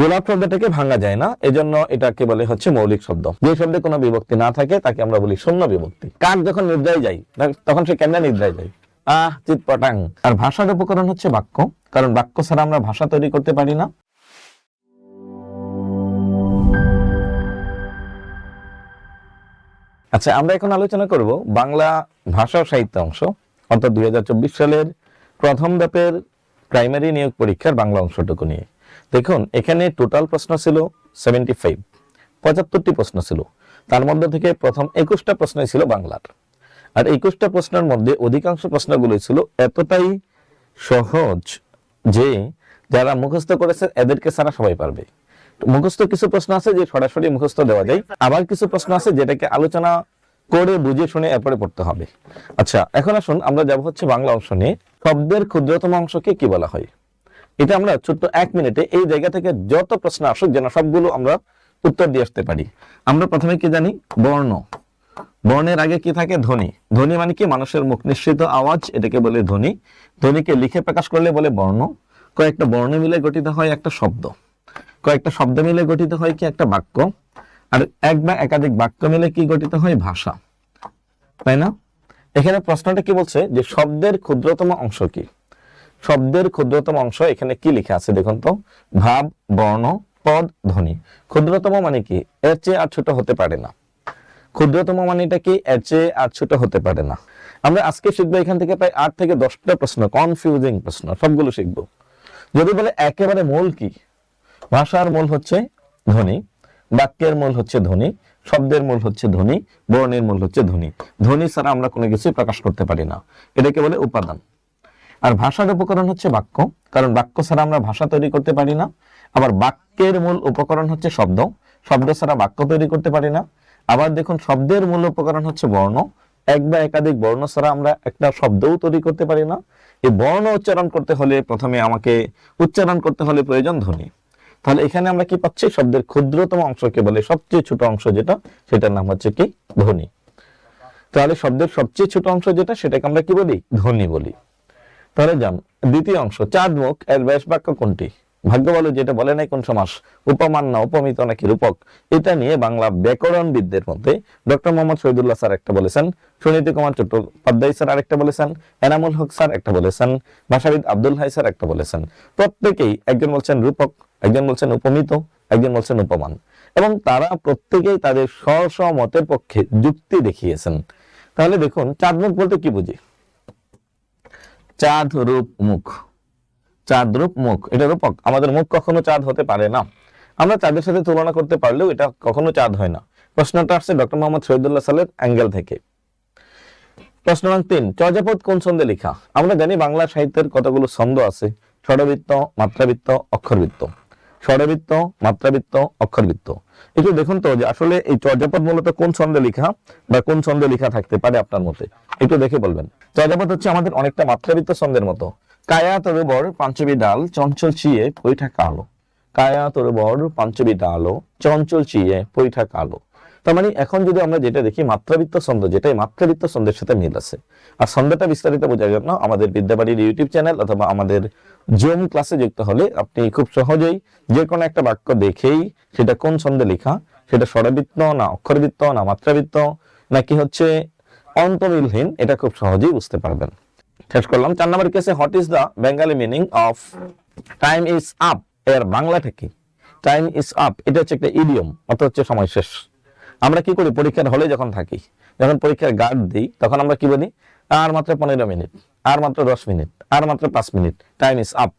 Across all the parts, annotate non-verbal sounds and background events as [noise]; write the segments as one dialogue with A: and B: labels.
A: গোলাপ শব্দটাকে ভাঙা যায় না, এজন্য এটাকে বলে হচ্ছে মৌলিক শব্দ। যে শব্দে কোনো বিভক্তি না থাকে, তাকে আমরা বলি শূন্য বিভক্তি। কাক যখন নিদ্রায় যায় তখন সে কেমনে নিদ্রায় যায়? আহ, চিৎপটাং। আর ভাষার উপকরণ হচ্ছে বাক্য, কারণ বাক্য ছাড়া আমরা ভাষা তৈরি করতে পারি না। আচ্ছা আমরা এখন আলোচনা করব বাংলা ভাষা সাহিত্য অংশ, অর্থাৎ দুই হাজার চব্বিশ সালের প্রথম ধাপের প্রাইমারি নিয়োগ পরীক্ষার বাংলা অংশটুকু নিয়ে। দেখুন, এখানে টোটাল প্রশ্ন ছিল সেভেন্টি ফাইভ পঁচাত্তরটি প্রশ্ন ছিল। তার মধ্যে থেকে প্রথম একুশটা প্রশ্নই ছিল বাংলার। আর একুশটা প্রশ্নের মধ্যে অধিকাংশ প্রশ্নগুলো ছিল এতটাই সহজ যে যারা মুখস্থ করেছে এদেরকে ছাড়া সবাই পারবে। মুখস্থ কিছু প্রশ্ন আছে যে সরাসরি মুখস্থ দেওয়া যায়, আবার কিছু প্রশ্ন আছে যেটাকে আলোচনা করে বুঝে শুনে এরপরে পড়তে হবে। আচ্ছা এখন আসুন আমরা যাব হচ্ছে বাংলা অংশ নিয়ে। শব্দের ক্ষুদ্রতম অংশকে কি বলা হয়? এটা আমরা ছোট্ট এক মিনিটে এই জায়গা থেকে যত প্রশ্ন আসুক যেন সবগুলো আমরা উত্তর দিয়ে আসতে পারি। আমরা প্রথমে কি জানি? বর্ণ। বর্ণের আগে কি থাকে? ধ্বনি। ধ্বনি মানে কি? মানুষের মুখ নিঃসৃত আওয়াজ, এটাকে বলে ধ্বনি। ধ্বনিকে লিখে প্রকাশ করলে বলে বর্ণ। কয়েকটা বর্ণ মিলে গঠিত হয় একটা শব্দ। কয়েকটা শব্দ মিলে গঠিত হয় কি? একটা বাক্য। আর এক বা একাধিক বাক্য মিলে কি গঠিত হয়? ভাষা। তাই না? এখানে প্রশ্নটা কি বলছে? যে শব্দের ক্ষুদ্রতম অংশ কি? শব্দের ক্ষুদ্রতম অংশ এখানে কি লেখা আছে দেখুন তো? ভাব, বর্ণ, পদ, ধ্বনি। ক্ষুদ্রতম মানে কি? এর চেয়ে আর ছোট হতে পারে না। ক্ষুদ্রতম মানেটা কি? এর চেয়ে আর ছোট হতে পারে না। আমরা আজকে শিখব এখান থেকে প্রায় আট থেকে দশটা প্রশ্ন কনফিউজিং প্রশ্ন, সবগুলো শিখব। যদি বলে একেবারে মূল কি? ভাষার মূল হচ্ছে ধ্বনি, বাক্যের মূল হচ্ছে ধ্বনি, শব্দের মূল হচ্ছে ধ্বনি, বর্ণের মূল হচ্ছে ধ্বনি। ধ্বনি ছাড়া আমরা কোনো কিছুই প্রকাশ করতে পারি না। এটাকে বলে উপাদান। আর ভাষার উপকরণ হচ্ছে বাক্য। কারণ বাক্য ছাড়া আমরা ভাষা তৈরি করতে পারি না। আবার বাক্যের মূল উপকরণ হচ্ছে শব্দ। শব্দ ছাড়া বাক্য তৈরি করতে পারি না। আবার দেখুন, শব্দের মূল উপকরণ হচ্ছে বর্ণ। এক বা একাধিক বর্ণ ছাড়া আমরা একটা শব্দও তৈরি করতে পারি না। এই বর্ণ উচ্চারণ করতে হলে প্রথমে আমাকে উচ্চারণ করতে হলে প্রয়োজন ধ্বনি। তাহলে এখানে আমরা কি পাচ্ছি? শব্দের ক্ষুদ্রতম অংশকে বলে সবচেয়ে ছোট অংশ যেটা, সেটার নাম হচ্ছে কি? ধ্বনি। তাহলে শব্দের সবচেয়ে ছোট অংশ যেটা, সেটাকে আমরা কি বলি? ধ্বনি বলি। তাহলে যান দ্বিতীয় অংশ চাঁদ মুখ এর ব্যাস বাক্য কোনটি? ভাগ্য বলো যেটা বলে নাই কোন সমাস, উপমান না, উপমিত নাকি রূপক? এটা নিয়ে বাংলা ব্যাকরণবিদদের মধ্যে ডক্টর মোহাম্মদ শহীদুল্লাহ স্যার একটা বলেছেন, সুনীতি কুমার চট্টোপাধ্যায় স্যার আরেকটা বলেছেন, এনামুল হক স্যার একটা বলেছেন ভাষাবিদ আব্দুল হাই স্যার একটা বলেছেন। প্রত্যেকেই একজন বলছেন রূপক, একজন বলছেন উপমিত, একজন বলছেন উপমান। এবং তারা প্রত্যেকেই তাদের স্ব মতের পক্ষে যুক্তি দেখিয়েছেন। তাহলে দেখুন চাঁদ মুখ বলতে কি বুঝি? চাঁদ রূপ মুখ। চাঁদ রূপ মুখ, এটা রূপক। আমাদের মুখ কখনো চাঁদ হতে পারে না। আমরা চাঁদের সাথে তুলনা করতে পারলেও এটা কখনো চাঁদ হয় না। প্রশ্নটা আসছে ডক্টর মোহাম্মদ শহীদুল্লাহ সালের অ্যাঙ্গেল থেকে। প্রশ্ন নং তিন, চর্যাপদ কোন ছন্দে লেখা? আমরা জানি বাংলা সাহিত্যের কতগুলো ছন্দ আছে। ষড়বৃত্ত, মাত্রাবৃত্ত, অক্ষরবৃত্ত। ষড়বৃত্ত মাত্রাবৃত্ত, অক্ষরবৃত্ত। একটু দেখুন তো যে আসলে এই চর্যাপদ মূলত কোন ছন্দে লেখা বা কোন ছন্দে লেখা থাকতে পারে আপনার মতে? একটু দেখে বলবেন। চর্যাপদ হচ্ছে আমাদের অনেকটা মাত্রাবৃত্ত ছন্দের মতো। কায়া তরবর পাঞ্চবি ডাল, চঞ্চল চিয়ে পৈঠা কালো। কায়া তরবর পাঞ্চবি ডালো, চঞ্চল চিয়ে পৈঠা কালো। তার মানে এখন যদি আমরা যেটা দেখি, মাত্রাবৃত্ত ছন্দ, যেটাই মাত্রাবৃত্ত ছন্দের সাথে মিল আছে। আর ছন্দটা বিস্তারিত বোঝার জন্য আমাদের বিদ্যাবাড়ির ইউটিউব চ্যানেল অথবা আমাদের জুম ক্লাসে যুক্ত হলে আপনি খুব সহজেই যে কোনো একটা বাক্য দেখেই সেটা কোন ছন্দে লেখা, সেটা স্বরবৃত্ত না অক্ষরবৃত্ত না মাত্রাবৃত্ত, নাকি হচ্ছে অন্তমিলহীন এটা খুব সহজেই বুঝতে পারবেন। শেষ করলাম। চার নম্বর কেসে what is the Bengali meaning of time is up এর বাংলাটা কি? টাইম ইজ আপ এটা হচ্ছে একটা ইডিয়ম অর্থ হচ্ছে সময় শেষ। আমরা কি করি? পরীক্ষার হলে যখন থাকি, যখন পরীক্ষার গার্ড দিই, তখন আমরা কি বলি? আর মাত্র পনেরো মিনিট, আর মাত্র দশ মিনিট, আর মাত্র পাঁচ মিনিট টাইম ইজ আপ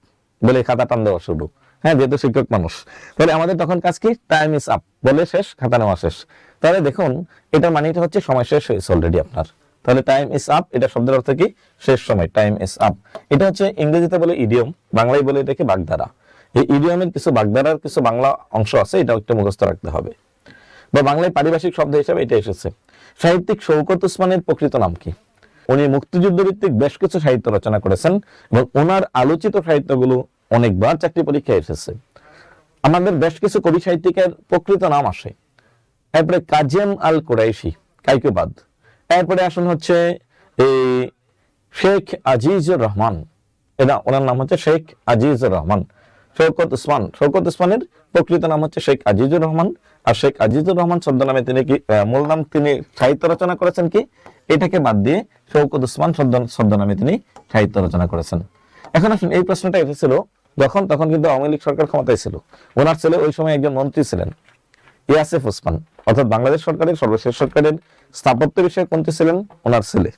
A: বলে খাতা টান দেওয়া শুরু। হ্যাঁ যেহেতু শিক্ষক মানুষ। তাহলে আমাদের তখন কাজ কি? টাইম ইজ আপ বলে শেষ, খাতা নেওয়া শেষ। তাহলে দেখুন এটার মানেটা হচ্ছে সময় শেষ হয়েছে অলরেডি আপনার। তাহলে টাইম ইস আপ এটা শব্দের অর্থ কি? শেষ সময় টাইম ইস আপ এটা হচ্ছে ইংরেজিতে বলে ইডিয়ম বাংলায় বলে এটাকে বাগধারা। এই ইডিয়মের কিছু বাগধারার কিছু বাংলা অংশ আছে, এটাও একটু মুখস্থ রাখতে হবে। বা বাংলায় পারিভাষিক শব্দ হিসাবে এটা এসেছে। সাহিত্যিক শৌকত উসমানের প্রকৃত নাম কি? উনি মুক্তিযুদ্ধ ভিত্তিক বেশ কিছু সাহিত্য রচনা করেছেন এবং ওনার আলোচিত সাহিত্যগুলো অনেকবার চাকরি পরীক্ষায় এসেছে। আমাদের বেশ কিছু কবি সাহিত্যিকের প্রকৃত নাম আসে। এরপরে কাজিয়াম আল কোরাইশি, কাইকুবাদ। এরপরে আসুন হচ্ছে এই শেখ আজিজুর রহমান। এটা ওনার নাম হচ্ছে শেখ আজিজুর রহমান। শৌকত উসমান, শৌকত উসমানের প্রকৃত নাম হচ্ছে শেখ আজিজুর রহমান। আর শেখ আজিজুর রহমান ছদ্মনামে তিনি কি মূল নাম তিনি সাহিত্য রচনা করেছেন কি? এটাকে বাদ দিয়ে শৌকত উসমান ছদ্ম- ছদ্মনামে তিনি সাহিত্য রচনা করেছেন। এখন আসুন, এই প্রশ্নটা এসেছিল যখন তখন কিন্তু আওয়ামী লীগ সরকার ক্ষমতায় ছিল। ওনার ছেলে ওই সময় একজন মন্ত্রী ছিলেন, ইয়াসেফ ওসমান। অর্থাৎ বাংলাদেশ সরকারের সর্বশেষ সরকারের স্থাপত্য বিষয়ক মন্ত্রী ছিলেন ওনার ছেলে,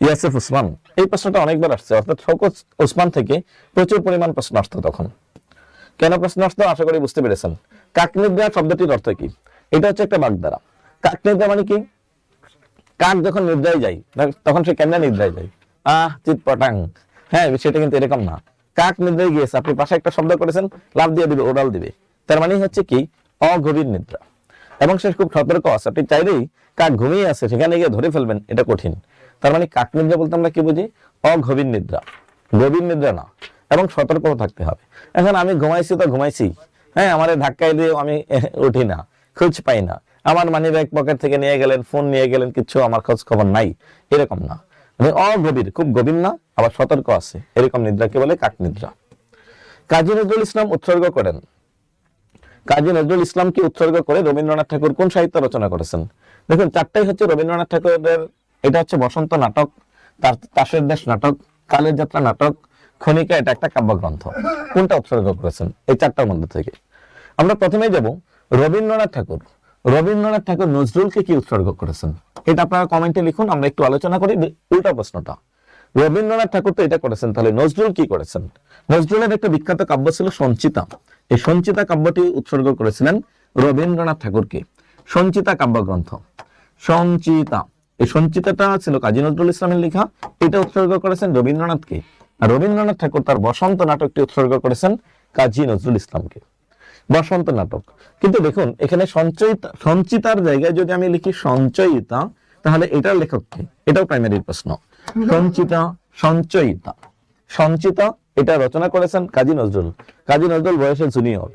A: ইয়াসেফ ওসমান। এই প্রশ্নটা অনেকবার আসছে, অর্থাৎ শওকত ওসমান থেকে প্রচুর পরিমাণ প্রশ্ন আসতো তখন। কেন প্রশ্ন আসতো আশা করি বুঝতে পেরেছেন। কাকনিদ্রা শব্দটির অর্থ কি? এটা হচ্ছে একটা বাগধারা। কাকনিদ্রা মানে কি? কাক যখন নিদ্রায় যায় তখন সে কেমনে নিদ্রায় যায়? আহ চিৎ পটাং হ্যাঁ সেটা কিন্তু এরকম না। কাক নিদ্রায় গিয়েছে। আপনি পাশে একটা শব্দ করেছেন লাভ দিয়ে দিবে ওড়াল দিবে। তার মানে হচ্ছে কি? অগভীর নিদ্রা। এবং সে খুব সতর্ক আছে। আপনি চাইলেই কাক ঘুমিয়ে আছে, সেখানে গিয়ে ধরে ফেলবেন, এটা কঠিন। তার মানে কাক নিদ্রা বলতে আমরা কি বুঝি? অগভীর নিদ্রা। গভীর নিদ্রা না। এবং সতর্ক থাকতে হবে। এখন আমি ঘুমাইছি তো ঘুমাইছি। হ্যাঁ আমার ধাক্কায় দিয়ে আমি [laughs] উঠি না, খোঁজ পাই না। আমার মানি ব্যাগ পকেট থেকে নিয়ে গেলেন ফোন নিয়ে গেলেন কিছু আমার খোঁজ খবর নাই। এরকম না। মানে অগভীর, খুব গভীর না, আবার সতর্ক আছে। এরকম নিদ্রাকে বলে কাক নিদ্রা। কাজী নজরুল ইসলাম উৎসর্গ করেন। কাজী নজরুল ইসলামকে উৎসর্গ করে? রবীন্দ্রনাথ ঠাকুর কোন সাহিত্য রচনা করেছেন? দেখুন, চারটাই হচ্ছে রবীন্দ্রনাথ ঠাকুরের, এটা হচ্ছে বসন্ত নাটক, তার তাসের দেশ নাটক, কালের যাত্রা নাটক খনিকা এটা একটা কাব্যগ্রন্থ। কোনটা উৎসর্গ করেছেন? এই চারটার মধ্যে থেকে। আমরা প্রথমেই যাব রবীন্দ্রনাথ ঠাকুর। রবীন্দ্রনাথ ঠাকুর নজরুলকে কি উৎসর্গ করেছেন? এটা আপনারা কমেন্টে লিখুন, আমরা একটু আলোচনা করি উল্টা প্রশ্নটা। রবীন্দ্রনাথ ঠাকুর তো এটা করেছেন, তাহলে নজরুল কি করেছেন? নজরুলের একটা বিখ্যাত কাব্য ছিল সঞ্চিতা। এই সঞ্চিতা কাব্যটি উৎসর্গ করেছিলেন রবীন্দ্রনাথ ঠাকুরকে। সঞ্চিতা কাব্যগ্রন্থ। সঞ্চিতা। এই সঞ্চিতাটা ছিল কাজী নজরুল ইসলামের লেখা। এটা উৎসর্গ করেছেন রবীন্দ্রনাথকে। রবীন্দ্রনাথ ঠাকুর তার বসন্ত নাটকটি উৎসর্গ করেছেন কাজী নজরুল ইসলামকে। বসন্ত নাটক। কিন্তু দেখুন, এখানে সঞ্চয়িতা, সঞ্চিতার জায়গায় যদি আমি লিখি সঞ্চয়িতা, তাহলে এটার লেখক কে? এটাও প্রাইমারি প্রশ্ন। সঞ্চিতা, সঞ্চয়িতা। সঞ্চিতা, এটা রচনা করেছেন কাজী নজরুল। কাজী নজরুল বয়সে জুনিয়র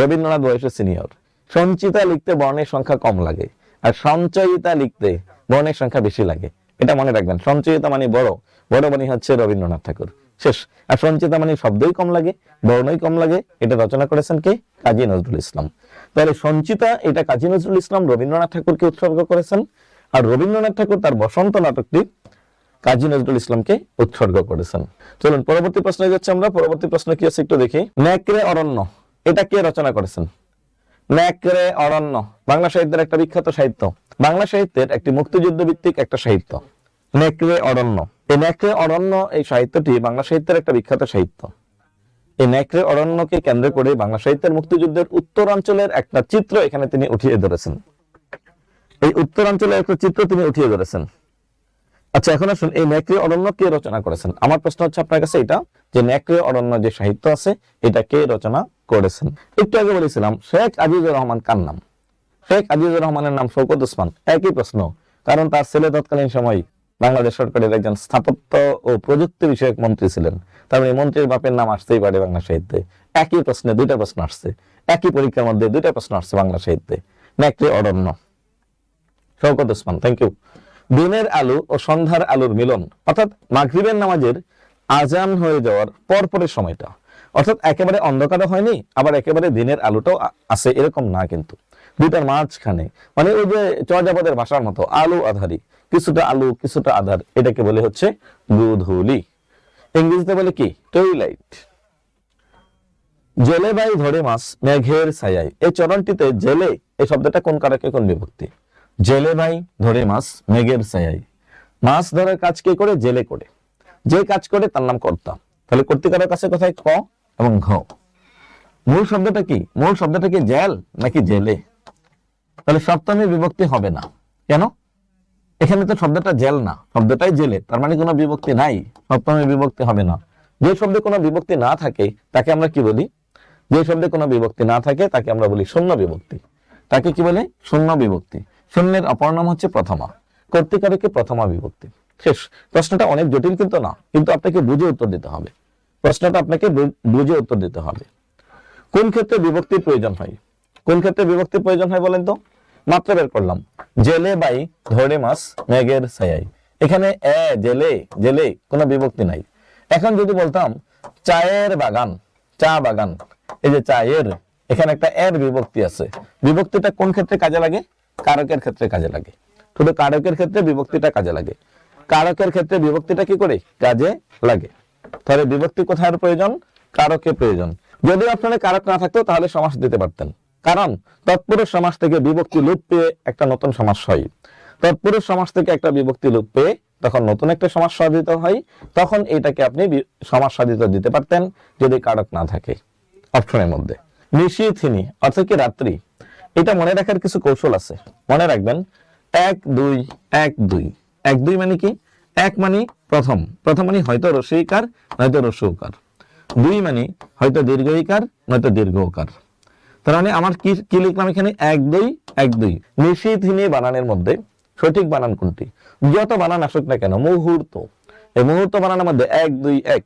A: রবীন্দ্রনাথ বয়সে সিনিয়র সঞ্চিতা লিখতে বর্ণের সংখ্যা কম লাগে, আর সঞ্চয়িতা লিখতে বর্ণের সংখ্যা বেশি লাগে। এটা মনে রাখবেন, সঞ্চয়িতা মানে বড়। বড় মানে হচ্ছে রবীন্দ্রনাথ ঠাকুর। শেষ। আর সঞ্চিতা মানে শব্দই কম লাগে বর্ণই কম লাগে, এটা রচনা করেছেন কে? কাজী নজরুল ইসলাম। তাহলে সঞ্চিতা, এটা কাজী নজরুল ইসলাম, রবীন্দ্রনাথ ঠাকুরকে উৎসর্গ করেছেন। আর রবীন্দ্রনাথ ঠাকুর তার বসন্ত নাটকটি কাজী নজরুল ইসলামকে উৎসর্গ করেছেন। চলুন, পরবর্তী প্রশ্নে যাচ্ছে আমরা। পরবর্তী প্রশ্ন কি আছে একটু দেখি। ন্যাকড়ে অরণ্য, এটা কে রচনা করেছেন? ন্যাকড়ে অরণ্য, বাংলা সাহিত্যের একটা বিখ্যাত সাহিত্য। বাংলা সাহিত্যের একটি মুক্তিযুদ্ধ ভিত্তিক একটা সাহিত্য। নেকড়ে অরণ্য। এই নেকড়ে অরণ্য এই সাহিত্যটি বাংলা সাহিত্যের একটা বিখ্যাত সাহিত্য। এই নেকড়ে অরণ্যকে কেন্দ্র করে বাংলা সাহিত্যের মুক্তিযুদ্ধের উত্তরাঞ্চলের একটা চিত্র এখানে তিনি উঠিয়ে ধরেছেন। এই উত্তরাঞ্চলের একটা চিত্র তিনি উঠিয়ে ধরেছেন। আচ্ছা এখন আসুন এই নেকড়ে অরণ্য কে রচনা করেছেন? আমার প্রশ্ন হচ্ছে আপনার কাছে এটা, যে নেকড়ে অরণ্য যে সাহিত্য আছে, এটা কে রচনা করেছেন? একটু আগে বলেছিলাম, শেখ আজিজুর রহমান কার নাম? শেখ আজিজুর রহমানের নাম শৌকত ওসমান একই প্রশ্ন, কারণ তার ছেলে তৎকালীন সময় বাংলাদেশ সরকারের একজন স্থাপত্য ও প্রযুক্তি বিষয়ক মন্ত্রী ছিলেন। তার মানে মন্ত্রীর বাপের নাম আসতেই পারে বাংলা সাহিত্যে। একই প্রশ্নে দুইটা প্রশ্ন আসছে। একই পরীক্ষার মধ্যে দুইটা প্রশ্ন আসছে বাংলা সাহিত্যে। নেকড়ে অরণ্য। শওকত ওসমান থ্যাংক ইউ দিনের আলো ও সন্ধ্যার আলোর মিলন, অর্থাৎ মাগরিবের নামাজের আজান হয়ে যাওয়ার পরপরের সময়টা। অর্থাৎ একেবারে অন্ধকারও হয়নি, আবার একেবারে দিনের আলোটাও আছে, এরকম না কিন্তু। দুইটার মাঝখানে। মানে ওই যে চর্যাপদের ভাষার মতো, আলো আধারি। কিছুটা আলো, কিছুটা আধার, এটাকে বলে হচ্ছে গুধুলি। ইংরেজিতে বলে কি? টুইলাইট জেলে বাই ধরে মাছ, মেঘের ছায়ায়। এই চরণটিতে জেলে, এই শব্দটা কোন কারকে কোন বিভক্তি? জেলে বাই ধরে মাছ, মেঘের ছায়ায়। মাছ ধরার কাজ কে করে? জেলে করে। যে কাজ করে তার নাম কর্তা। তাহলে কর্তিকারের কাছে কোথায় ক? এবং ঘ। মূল শব্দটা কি? মূল শব্দটা কি জেল নাকি জেলে? তাহলে সপ্তমী বিভক্তি হবে না। কেন? এখানে তো শব্দটা জেল না, শব্দটাই জেলে। তার মানে কোনো বিভক্তি নাই সপ্তমী বিভক্তি হবে না। যে শব্দে কোনো বিভক্তি না থাকে, তাকে আমরা কি বলি? যে শব্দে কোনো বিভক্তি না থাকে, তাকে আমরা বলি শূন্য বিভক্তি। তাকে কি বলে? শূন্য বিভক্তি। শূন্যের অপর নাম হচ্ছে প্রথমা। কর্তিকারকে প্রথমা বিভক্তি। শেষ। প্রশ্নটা অনেক জটিল কিন্তু না, কিন্তু আপনাকে বুঝে উত্তর দিতে হবে। প্রশ্নটা আপনাকে বুঝে উত্তর দিতে হবে। কোন ক্ষেত্রে বিভক্তির প্রয়োজন হয়? কোন ক্ষেত্রে বিভক্তির প্রয়োজন হয় বলেন তো? মাত্র বের করলাম। জেলে বাই ধরে মাছ মেঘের ছায়াই এখানে এ, জেলে জেলে, কোনো বিভক্তি নাই। এখন যদি বলতাম, চায়ের বাগান, চা বাগান, এই যে চায়ের, এখানে একটা এর বিভক্তি আছে। বিভক্তিটা কোন ক্ষেত্রে কাজে লাগে? কারকের ক্ষেত্রে কাজে লাগে। শুধু কারকের ক্ষেত্রে বিভক্তিটা কাজে লাগে। কারকের ক্ষেত্রে বিভক্তিটা কি করে? কাজে লাগে। তাহলে বিভক্তি কোথায় প্রয়োজন? কারকে প্রয়োজন। যদি আপনার কারক না থাকতো, তাহলে সমাস দিতে পারতেন। কারণ তৎপুরুষ সমাজ থেকে বিভক্তি লোপ পেয়ে একটা নতুন সমাস হয়। তৎপুরুষ সমাজ থেকে একটা বিভক্তি লোপ পেয়ে তখন নতুন একটা সমাজ সাধিত হয়, তখন এটাকে আপনি সমাস সাধিত দিতে পারতেন যদি কারক না থাকে অপশনের মধ্যে। নিশীথিনী অর্থাৎ কি রাত্রি? এটা মনে রাখার কিছু কৌশল আছে। মনে রাখবেন, এক, দুই এক দুই। এক, দুই মানে কি? এক মানে প্রথম। প্রথম মানে হয়তো রসইকার নয়তো রসৌকার। দুই মানে হয়তো দীর্ঘইকার, নয়তো দীর্ঘকার তার মানে আমার কি কি লিখলাম এখানে? এক দুই এক দুই। নিশীথিনী বানানের মধ্যে সঠিক বানান কোনটি? যত বানান আসুক না কেন, মুহূর্ত। এই মুহূর্ত বানানোর মধ্যে এক, দুই, এক।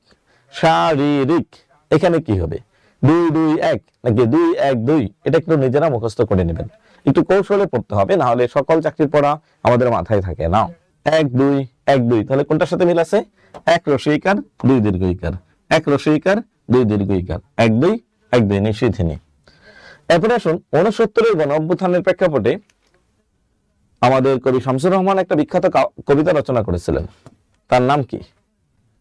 A: শারীরিক। এখানে কি হবে? দুই দুই, এক। নাকি দুই, এক, দুই? এটা একটু নিজেরা মুখস্থ করে নেবেন। একটু কৌশলে পড়তে হবে, না হলে সকল চাকরির পড়া আমাদের মাথায় থাকে না। এক, দুই এক, দুই। তাহলে কোনটার সাথে মিল আছে? এক রসইকার দুই দীর্ঘইকার এক রসইকার দুই দীর্ঘইকার এক দুই এক দুই নিষিধিনী এরপরে আসুন উনসত্তরের গণ অভ্যুত্থানের প্রেক্ষাপটে আমাদের কবি শামসুর রহমান একটা বিখ্যাত কবিতা রচনা করেছিলেন। তার নাম কি?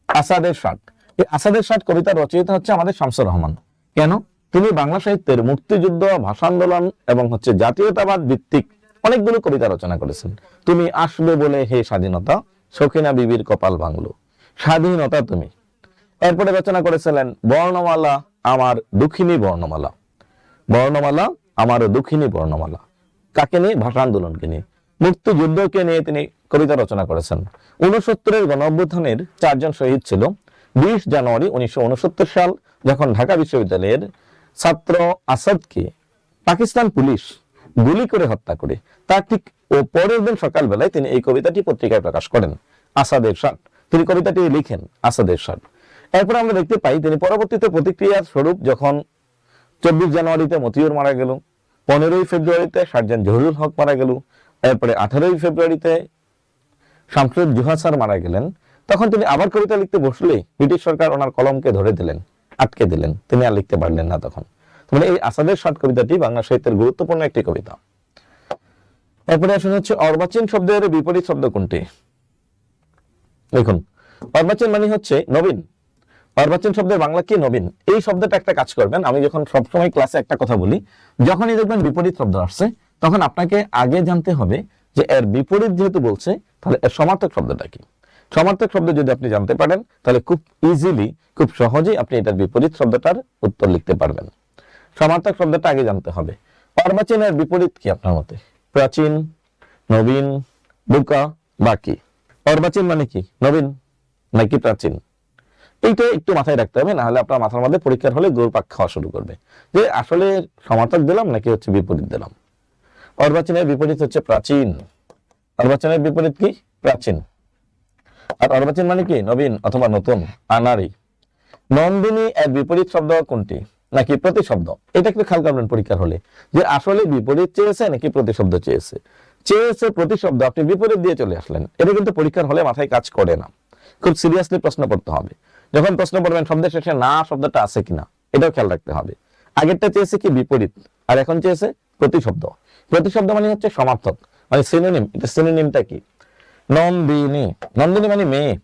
A: আসাদের ষাট। এই আসাদের ষাট কবিতা রচয়িতা হচ্ছে আমাদের শামসুর রহমান। কেন? তিনি বাংলা সাহিত্যের মুক্তিযুদ্ধ ভাষা আন্দোলন এবং হচ্ছে জাতীয়তাবাদ ভিত্তিক অনেকগুলো কবিতা রচনা করেছেন। তুমি আসবে বলে হে স্বাধীনতা, সখিনা বিবির কপাল বাংলো স্বাধীনতা তুমি। এরপরে রচনা করেছিলেন বর্ণমালা, আমার দুঃখিনী বর্ণমালা। বর্ণমালা আমার দুঃখিনী বর্ণমালা। কাকে নিয়ে? ভাষা আন্দোলনকে নিয়ে মুক্তিযুদ্ধকে নিয়ে তিনি কবিতা রচনা করেছেন। উনসত্তরের গণ অভ্যুত্থানের চারজন শহীদ ছিল। বিশ জানুয়ারি উনিশশো সাল, যখন ঢাকা বিশ্ববিদ্যালয়ের ছাত্র আসাদকে পাকিস্তান পুলিশ গুলি করে হত্যা করে, তার ঠিক ও পরের দিন সকালবেলায় তিনি এই কবিতাটি পত্রিকায় প্রকাশ করেন। আসাদের ষাট তিনি কবিতাটি লিখেন আসাদের ষাট এরপর আমরা দেখতে পাই, তিনি পরবর্তীতে প্রতিক্রিয়ার স্বরূপ যখন চব্বিশ জানুয়ারিতে মতিউর মারা গেল, পনেরোই ফেব্রুয়ারিতে সার্জেন্ট জহুরুল হক মারা গেল, এরপরে আঠারোই ফেব্রুয়ারিতে শামসুদ জুহা স্যার মারা গেলেন। তখন তিনি আবার কবিতা লিখতে বসলে ব্রিটিশ সরকার ওনার কলমকে ধরে দিলেন, আটকে দিলেন। তিনি আর লিখতে পারলেন না তখন। মানে এই আসাদের ষাট কবিতাটি বাংলা সাহিত্যের গুরুত্বপূর্ণ একটি কবিতা। এরপরে আসুন হচ্ছে অর্বাচীন শব্দের বিপরীত শব্দ কোনটি? দেখুন, অর্বাচীন মানে হচ্ছে নবীন। অর্বাচীন শব্দের বাংলা কি নবীন? এই শব্দটা একটা কাজ করবেন। আমি যখন সবসময় ক্লাসে একটা কথা বলি, যখনই দেখবেন বিপরীত শব্দ আসছে, তখন আপনাকে আগে জানতে হবে যে এর বিপরীত যেহেতু বলছে, তাহলে এর সমার্থক শব্দটা কি? সমার্থক শব্দ যদি আপনি জানতে পারেন, তাহলে খুব ইজিলি খুব সহজেই আপনি এটার বিপরীত শব্দটার উত্তর লিখতে পারবেন। সমার্থক শব্দটা আগে জানতে হবে। অর্বাচীনের বিপরীত কি আপনার মতে? প্রাচীন, নবীন, বুকা বাকি অর্বাচীন মানে কি? নবীন নাকি প্রাচীন? এইটা একটু মাথায় রাখতে হবে না হলে আপনার মাথার মধ্যে পরীক্ষার হলে গোরপাক খাওয়া শুরু করবে। যে আসলে সমার্থক দিলাম নাকি হচ্ছে বিপরীত দিলাম? অর্বাচীনের বিপরীত হচ্ছে প্রাচীন। অর্বাচীনের বিপরীত কি? প্রাচীন। আর অর্বাচীন মানে কি? নবীন অথবা নতুন আনারি নন্দিনী এর বিপরীত শব্দ কোনটি? নাকি প্রতিশব্দ? এটা একটু খেয়াল করবেন পরীক্ষার হলে। যে আসলে বিপরীত চেয়েছে নাকি প্রতিশব্দ চেয়েছে? চেয়েছে, প্রতিশব্দ, আপনি বিপরীত দিয়ে চলে আসলেন। এটা কিন্তু পরীক্ষার হলে মাথায় কাজ করে না। খুব সিরিয়াসলি প্রশ্ন পড়তে হবে। যখন প্রশ্ন পড়বেন শব্দের শেষে না, শব্দটা আছে কিনা? এটাও খেয়াল রাখতে হবে। আগেরটা চেয়েছে কি বিপরীত? আর এখন চেয়েছে প্রতিশব্দ। প্রতিশব্দ মানে হচ্ছে সমার্থক মানে সিনোনিম এটা সিনোনিমটা কি? নন্দিনী। নন্দিনী মানে মেয়ে।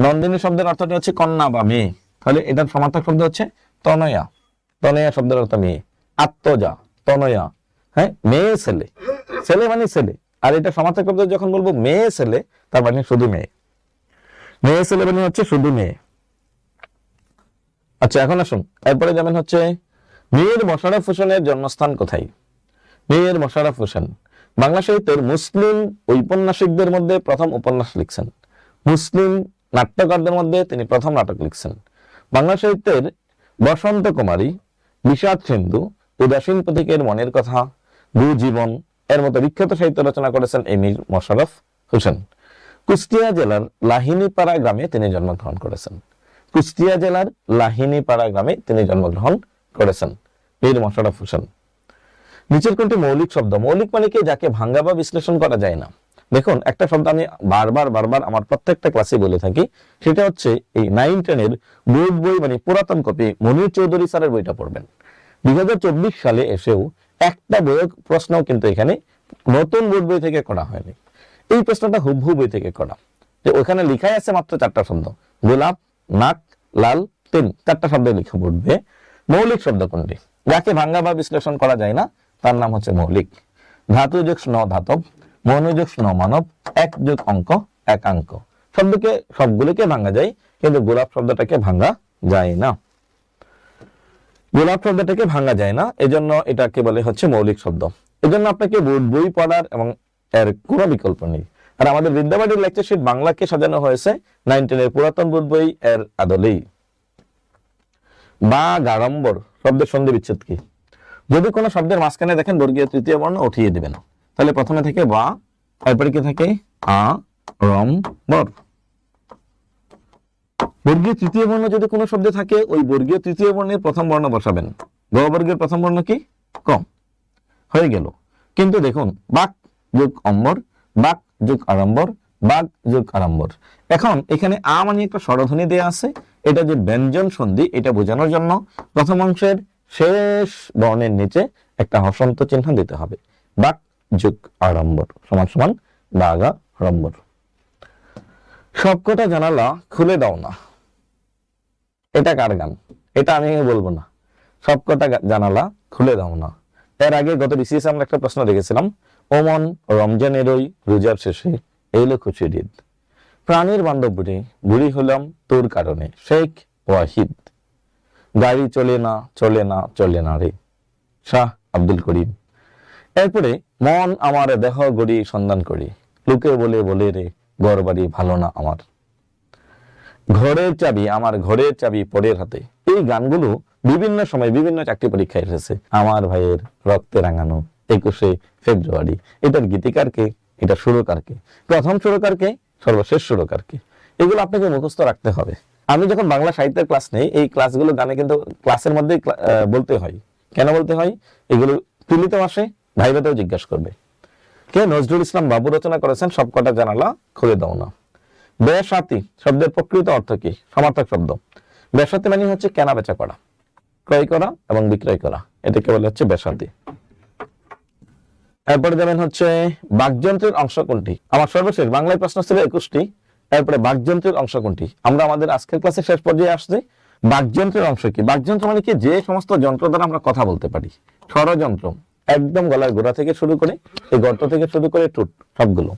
A: নন্দিনী শব্দের অর্থটা হচ্ছে কন্যা বা মেয়ে। তাহলে এটার সমার্থক শব্দ হচ্ছে তনয়া। তনয়া শব্দের অর্থ মেয়ে। আত্মজা। তনয়া। হ্যাঁ? মেয়ে, ছেলে। ছেলে মানে ছেলে। আর এটা সমার্থক শব্দ যখন বলব, মেয়ে, ছেলে, তার মানে শুধু মেয়ে। মেয়ে ছেলে মানে হচ্ছে শুধু মেয়ে। আচ্ছা এখন আসুন। এরপরে যেমন হচ্ছে মীর মোশাররফ হোসেনের জন্মস্থান কোথায়? মীর মোশাররফ হোসেন বাংলা সাহিত্যের মুসলিম ঔপন্যাসিকদের মধ্যে প্রথম উপন্যাস লিখছেন। মুসলিম নাট্যকারদের মধ্যে তিনি প্রথম নাটক লিখছেন। বাংলা সাহিত্যের বসন্ত কুমারী বিষাদ সিন্ধু, উদাসীন প্রতীকের মনের কথা গু জীবন এর মতো বিখ্যাত সাহিত্য রচনা করেছেন এই মীর মোশাররফ হোসেন। কুষ্টিয়া জেলার লাহিনীপাড়া গ্রামে তিনি জন্মগ্রহণ করেছেন। কুষ্টিয়া জেলার লাহিনীপাড়া গ্রামে তিনি জন্মগ্রহণ করেছেন। মীর মোশাররফ হোসেন। নিচের কোনটি মৌলিক শব্দ? মৌলিক মানে কি? যাকে ভাঙ্গা বা বিশ্লেষণ করা যায় না। দেখুন, একটা শব্দ আমি বারবার বারবার আমার প্রত্যেকটা ক্লাসে বলে থাকি। সেটা হচ্ছে এই নাইন, টেনের বোর্ড বই মানে পুরাতন কপি মনির চৌধুরী স্যারের বইটা পড়বেন। দুই হাজার চব্বিশ সালে এসেও একটা বই প্রশ্ন কিন্তু এখানে নতুন বোর্ড বই থেকে করা হয়নি। এই প্রশ্নটা হুবহু বই থেকে করা। যে ওখানে লিখাই আছে মাত্র চারটা শব্দ। গোলাপ, নাক, লাল তিন চারটা শব্দ লিখা পড়বে মৌলিক শব্দ কোনটি? যাকে ভাঙ্গা বা বিশ্লেষণ করা যায় না, তার নাম হচ্ছে মৌলিক। ধাতু যোগ স্ন ধাতব মনোযোগ স্ন মানব, এক যোগ অঙ্ক, একাঙ্ক। শব্দকে, সবগুলোকে ভাঙা যায়, কিন্তু গোলাপ শব্দটাকে ভাঙ্গা যায় না। গোলাপ শব্দটাকে ভাঙা যায় না, এজন্য এটাকে বলে হচ্ছে মৌলিক শব্দ। এজন্য আপনাকে বই পড়ার এবং এর কোনো বিকল্প নেই আর আমাদের বিদ্যাবাড়ির লেকচার শিট বাংলাকে সাজানো হয়েছে নাইনটিনের পুরাতন বোর্ড বই এর আদলেই। বা গাড়ম্বর, শব্দের সন্ধি বিচ্ছেদ কি? যদি কোনো শব্দের মাঝখানে দেখেন বর্গীয় তৃতীয় বর্ণ, উঠিয়ে দিবেন তাহলে প্রথমে থেকে বা, তারপরে কি থাকে? আ, রম, বর। বর্গীয় তৃতীয় বর্ণ যদি কোনো শব্দে থাকে, ওই বর্গীয় তৃতীয় বর্ণের প্রথম বর্ণ বসাবেন। গ বর্গের প্রথম বর্ণ কি? কম। হয়ে গেল। কিন্তু দেখুন বাক যোগ অম্বর, বাক যোগ আড়ম্বর, বাক যোগ আড়ম্বর। এখন এখানে আ মানে একটা স্বরধ্বনি দেয়া আছে, এটা যে ব্যঞ্জন সন্ধি, এটা বোঝানোর জন্য প্রথম অংশের শেষ বর্ণের নিচে একটা হসন্ত চিহ্ন দিতে হবে। বাক যোগ আড়ম্বর, সমান সমান বাগা রম্বর সবকটা জানালা খুলে দাও না। এটা কার গান? এটা আমি বলব না। সবকটা জানালা খুলে দাও না। এর আগে গত বিসিএস আমরা একটা প্রশ্ন দেখেছিলাম ওমন রমজানেরই রোজার শেষে এলো খুশির ঈদ প্রাণের বান্ধব বুড়ি হলাম তোর কারণে, শেখ ওয়াহিদ। গাড়ি চলে না চলে না চলে না রে। শাহ আব্দুল করিম। এরপরে মন আমার দেহ গড়ি সন্ধান করি। লোকে বলে বলে রে ঘর বাড়ি ভালো না আমার। ঘরের চাবি আমার ঘরের চাবি পরের হাতে। এই গানগুলো বিভিন্ন সময় বিভিন্ন চাকরি পরীক্ষায় এসেছে। আমার ভাইয়ের রক্তে রাঙানো। একুশে ফেব্রুয়ারি। এটার গীতিকারকে এটা সুরকারকে। প্রথম সুরকারকে সর্বশেষ সুরকারকে। এগুলো আপনাকে মুখস্থ রাখতে হবে। আমি যখন বাংলা সাহিত্যের ক্লাস নেই এই ক্লাসগুলো গানে কিন্তু ক্লাসের আহ, বলতে হয়। কেন বলতে হয়? এগুলো তুলিতে আসে ভাইবাতেও জিজ্ঞাসা করবে। কে নজরুল ইসলাম বাবু রচনা করেছেন? সবকটা জানালা খুলে দাও না। বেসাতি শব্দের প্রকৃত অর্থ কি? সমার্থক শব্দ। বেসাতি মানে হচ্ছে কেনা বেচা করা। ক্রয় করা এবং বিক্রয় করা। এটাকে বলে হচ্ছে বেসাতি। এরপরে যাবেন হচ্ছে বাকযন্ত্রের অংশ কোনটি? আমার সর্বশেষ বাংলায় প্রশ্ন ছিল একুশটি। এরপরে বাকযন্ত্রের অংশ কোনটি? আমরা আমাদের আজকের ক্লাসে শেষ পর্যায়ে আসছি। বাকযন্ত্রের অংশ কি? বাকযন্ত্র মানে কি? যে সমস্ত যন্ত্র দ্বারা আমরা কথা বলতে পারি। ষড়যন্ত্র। একদম গলার গোড়া থেকে শুরু করে, এই গর্ত থেকে শুরু করে টুট সবগুলো।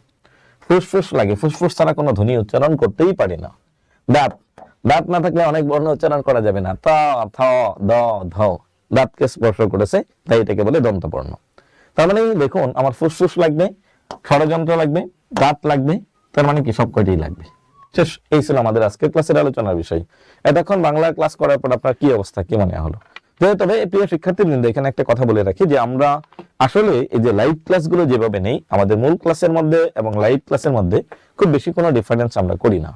A: ফুসফুস লাগে। ফুসফুস ছাড়া কোনো ধ্বনি উচ্চারণ করতেই পারি না। দাঁত। দাঁত না থাকলে অনেক বর্ণ উচ্চারণ করা যাবে না। ত থ, দ, ধ। দাঁতকে স্পর্শ করেছে, তাই এটাকে বলে দন্তবর্ণ। তার মানে দেখুন, আমার ফুসফুস লাগবে, ষড়যন্ত্র লাগবে, দাঁত লাগবে, তার মানে কি সব কয়টাই লাগবে? শেষ, এই ছিল আমাদের আজকের ক্লাসের আলোচনার বিষয়। এতক্ষণ বাংলা ক্লাস করার পর আপনার কি অবস্থা, কি মনে হলো? তবে প্রিয় শিক্ষার্থীবৃন্দ, এখানে একটা কথা বলে রাখি যে আমরা আসলে এই যে লাইভ ক্লাসগুলো যেভাবে নেই, আমাদের মূল ক্লাসের মধ্যে এবং লাইভ ক্লাসের মধ্যে খুব বেশি কোনো ডিফারেন্স আমরা করি না।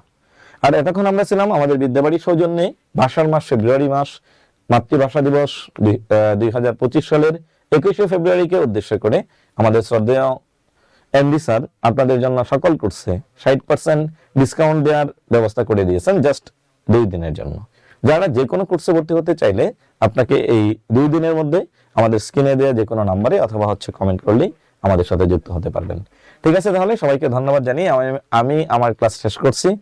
A: আর এতক্ষণ আমরা ছিলাম আমাদের বিদ্যাবাড়ির সৌজন্যে, ভাষার মাস, ফেব্রুয়ারি মাস, মাতৃভাষা দিবস দুই হাজার পঁচিশ সালের একুশে ফেব্রুয়ারিকে উদ্দেশ্য করে আমাদের শ্রদ্ধেয় এমডি স্যার আপনাদের জন্য সকল কোর্সে ষাট পার্সেন্ট ডিসকাউন্ট দেওয়ার ব্যবস্থা করে দিয়েছেন জাস্ট দুই দিনের জন্য। যারা যে কোনো কোর্সে ভর্তি হতে চাইলে আপনাকে এই দুই দিনের মধ্যে আমাদের স্ক্রিনে দেওয়া যে কোনো নাম্বারে অথবা হচ্ছে কমেন্ট করলেই আমাদের সাথে যুক্ত হতে পারবেন। ঠিক আছে তাহলে সবাইকে ধন্যবাদ জানিয়ে আমি- আমি আমার ক্লাস শেষ করছি।